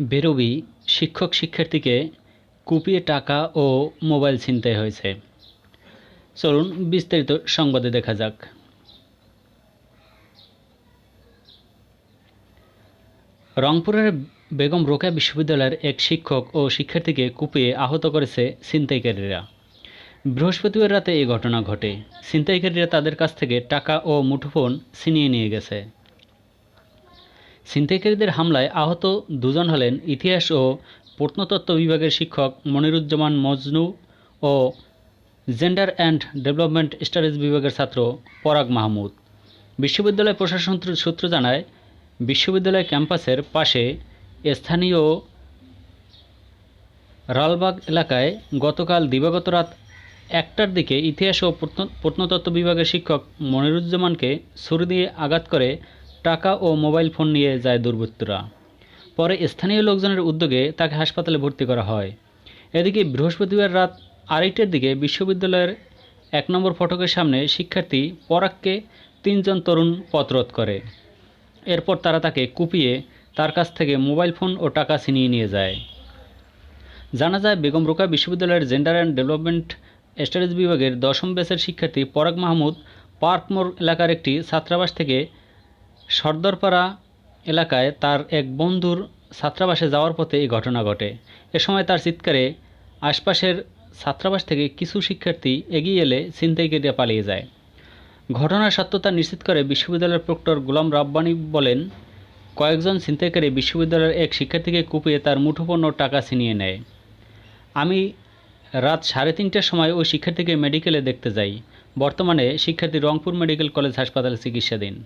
বেরোবি শিক্ষক শিক্ষার্থীকে কুপিয়ে টাকা ও মোবাইল ছিনতাই হয়েছে। চলুন বিস্তারিত সংবাদে দেখা যাক। রংপুরের বেগম রোকেয়া বিশ্ববিদ্যালয়ের এক শিক্ষক ও শিক্ষার্থীকে কুপিয়ে আহত করেছে ছিনতাইকারীরা। বৃহস্পতিবার রাতে এই ঘটনা ঘটে। ছিনতাইকারীরা তাদের কাছ থেকে টাকা ও মুঠোফোন ছিনিয়ে নিয়ে গেছে। ছিনতাইকারীদের হামলায় আহত দুজন হলেন ইতিহাস ও প্রত্নতত্ত্ব বিভাগের শিক্ষক মনিরুজ্জামান মজনু ও জেন্ডার অ্যান্ড ডেভেলপমেন্ট স্টাডিজ বিভাগের ছাত্র পরাগ মাহমুদ। বিশ্ববিদ্যালয় প্রশাসন সূত্র জানায়, বিশ্ববিদ্যালয় ক্যাম্পাসের পাশে স্থানীয় রালবাগ এলাকায় গতকাল দিবাগত রাত একটার দিকে ইতিহাস ও প্রত্ন- প্রত্নতত্ত্ব বিভাগের শিক্ষক মনিরুজ্জামানকে ছুরি দিয়ে আঘাত করে টাকা ও মোবাইল ফোন নিয়ে যায় দুর্বৃত্তরা। পরে স্থানীয় লোকজনের উদ্যোগে তাকে হাসপাতালে ভর্তি করা হয়। এদিকে বৃহস্পতিবার রাত আড়াইটার দিকে বিশ্ববিদ্যালয়ের এক নম্বর ফটকের সামনে শিক্ষার্থী পরাগকে তিনজন তরুণ পথরোধ করে। এরপর তারা তাকে কুপিয়ে তার কাছ থেকে মোবাইল ফোন ও টাকা ছিনিয়ে নিয়ে যায়। জানা যায়, বেগম রোকা বিশ্ববিদ্যালয়ের জেন্ডার অ্যান্ড ডেভেলপমেন্ট স্টাডিজ বিভাগের দশম ব্যাচের শিক্ষার্থী পরাগ মাহমুদ পার্কমোর এলাকার একটি ছাত্রাবাস থেকে সর্দারপাড়া এলাকায় তার এক বন্ধুর ছাত্রাবাসে যাওয়ার পথে এই ঘটনা ঘটে। এ সময় তার চিৎকারে আশপাশের ছাত্রাবাস থেকে কিছু শিক্ষার্থী এগিয়ে এলে ছিনতাইকারীরা পালিয়ে যায়। ঘটনার সত্যতা নিশ্চিত করে বিশ্ববিদ্যালয়ের প্রক্টর গোলাম রাব্বানি বলেন, কয়েকজন ছিনতাইকারী বিশ্ববিদ্যালয়ের এক শিক্ষার্থীকে কুপিয়ে তার ও টাকা ছিনিয়ে নেয়। আমি রাত সাড়ে তিনটার সময় ওই শিক্ষার্থীকে মেডিকেলে দেখতে যাই। বর্তমানে শিক্ষার্থী রংপুর মেডিকেল কলেজ হাসপাতালে চিকিৎসাধীন।